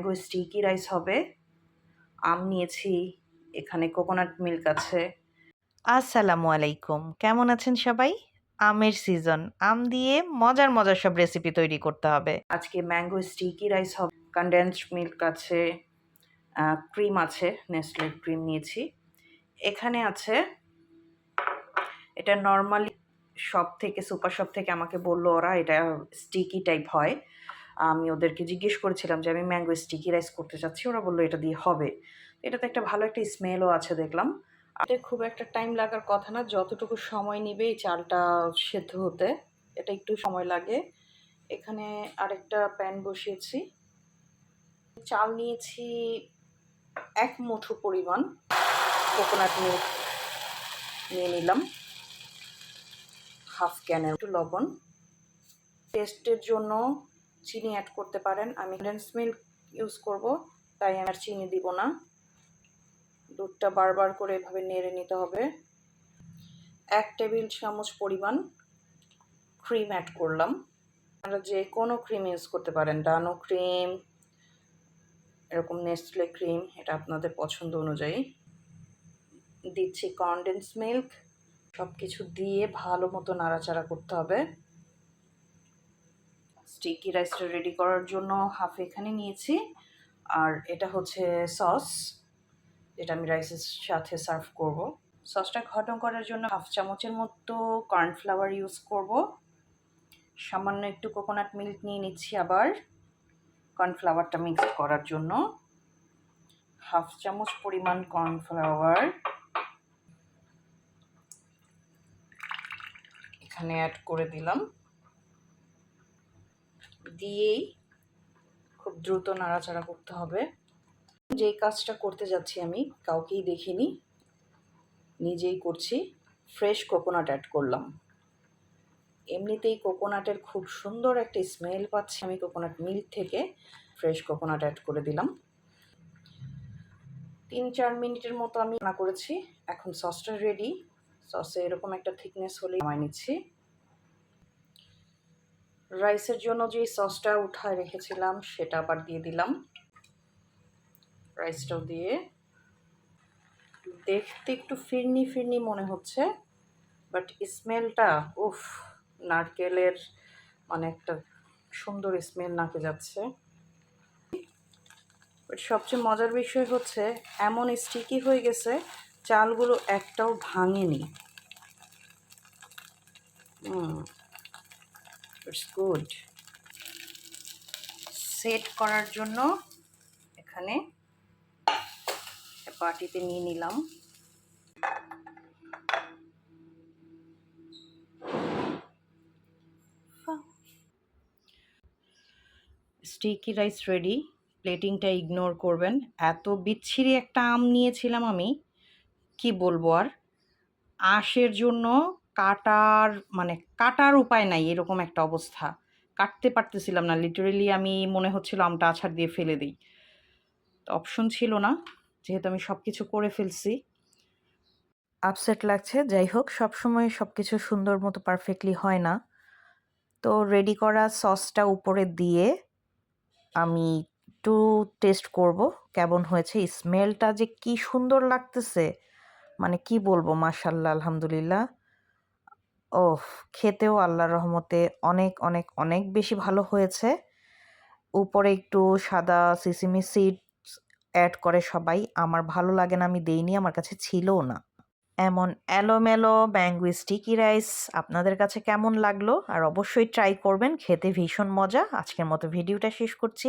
Mango sticky rice হবে। আম নিয়েছি এখানে কোকোনাট মিল্ক আছে। আসসালামু আলাইকুম কেমন আছেন সবাই? আমের সিজন আম দিয়ে মজার মজার সব রেসিপি তৈরি করতে হবে। আজকে ম্যাঙ্গো স্টিকি রাইস হবে কনডেন্সড মিল্ক আছে ক্রিম আছে নেসলে ক্রিম নিয়েছি। এখানে আছে এটা নর্মালি শপ থেকে সুপার শপ থেকে আমাকে বলল ওরা এটা স্টিকি টাইপ হয়। আমি ওদেরকে জিজ্ঞেস করেছিলাম যে, আমি ম্যাঙ্গো স্টিকি রাইস করতে চাচ্ছি। ওরা বলল, এটা দিয়ে হবে। এটাতে একটা ভালো একটা স্মেলও আছে দেখলাম। এটা খুব একটা টাইম লাগার কথা না, যতটুকু সময় নেবে এই চালটা সেদ্ধ হতে, এটা একটু সময় লাগে। এখানে আরেকটা প্যান বসিয়েছি। চাল নিয়েছি এক মুঠো পরিমাণ। কোকোনাট মিল্ক নিয়ে নিলাম। হাফ ক্যানের একটু লবণ। টেস্টের জন্য চিনি অ্যাড করতে পারেন। আমি কন্ডেন্স মিল্ক ইউজ করব, তাই আমি আর চিনি দিব না। দুধটা বারবার করে এভাবে নেড়ে নিতে হবে। এক টেবিল চামচ পরিমাণ ক্রিম অ্যাড করলাম। আপনারা যে কোনো ক্রিম ইউজ করতে পারেন। ডানো ক্রিম এরকম নেসলে ক্রিম এটা আপনাদের পছন্দ অনুযায়ী। দিচ্ছি কনডেন্স মিল্ক সব কিছু দিয়ে ভালো মতো নাড়াচাড়া করতে হবে। স্টিকি রাইসটা রেডি করার জন্য হাফ এখানে নিয়েছি। আর এটা হচ্ছে সস যেটা আমি রাইসের সাথে সার্ভ করব। সসটা ঘটন করার জন্য হাফ চামচের মতো কর্নফ্লাওয়ার ইউজ করব। সামান্য একটু কোকোনাট মিল্ক নিয়ে নিচ্ছি আবার কর্নফ্লাওয়ারটা মিক্স করার জন্য। হাফ চামচ পরিমাণ কর্নফ্লাওয়ার এখানে অ্যাড করে দিলাম। দিয়েই খুব দ্রুত নাড়াচাড়া করতে হবে। যেই কাজটা করতে যাচ্ছি আমি, কাউকেই দেখিনি। নিজেই করছি। ফ্রেশ কোকোনাট অ্যাড করলাম। এমনিতেই কোকোনাটের খুব সুন্দর একটা স্মেল পাচ্ছি। আমি কোকোনাট মিল্ক থেকে ফ্রেশ কোকোনাট অ্যাড করে দিলাম। তিন চার মিনিটের মতো আমি রান্না করেছি। এখন সসটা রেডি সসে এরকম একটা থিকনেস হলে নামাই নিচ্ছি। রাইসের জন্য যে সসটা উঠায় রেখেছিলাম, সেটা আবার দিয়ে দিলাম। রাইসটাও দিয়ে। দেখতে একটু ফিরনি ফিরনি মনে হচ্ছে বাট স্মেলটা উফ, নারকেলের মানে একটা সুন্দর স্মেল নাকে যাচ্ছে। সবচেয়ে মজার বিষয় হচ্ছে, এমন স্টিকি হয়ে গেছে, চালগুলো একটাও ভাঙেনি। হুম। ইটস গুড সেট করার জন্য এখানে বাটিতে নিয়ে নিলাম। স্টিকি রাইস রেডি প্লেটিংটা ইগনোর করবেন। এত বিচ্ছিরি একটা আম নিয়েছিলাম আমি। কি বলব আর? আঁশের জন্য কাটার মানে কাটার উপায় নাই, এরকম একটা অবস্থা। কাটতে পারতেছিলাম না লিটারেলি আমি মনে হচ্ছিল আমটা আছাড় দিয়ে ফেলে দিই। অপশন ছিল না, যেহেতু আমি সব কিছু করে ফেলছি। আপসেট লাগছে, যাই হোক, সবসময় সব কিছু সুন্দর মতো পারফেক্টলি হয় না। তো রেডি করা সসটা উপরে দিয়ে আমি একটু টেস্ট করব, কেমন হয়েছে স্মেলটা যে কি সুন্দর লাগতেছে মানে কি বলব মাশাল্লাহ আলহামদুলিল্লাহ। ও খেতেও আল্লাহর রহমতে অনেক অনেক অনেক বেশি ভালো হয়েছে। উপরে একটু সাদা সিসিমি সিড অ্যাড করে সবাই। আমার ভালো লাগে না, আমি দেইনি, আমার কাছে ছিলও না। এমন এলোমেলো ম্যাঙ্গো স্টিকি রাইস আপনাদের কাছে কেমন লাগল? আর অবশ্যই ট্রাই করবেন, খেতে ভীষণ মজা। আজকের মতো ভিডিওটা শেষ করছি।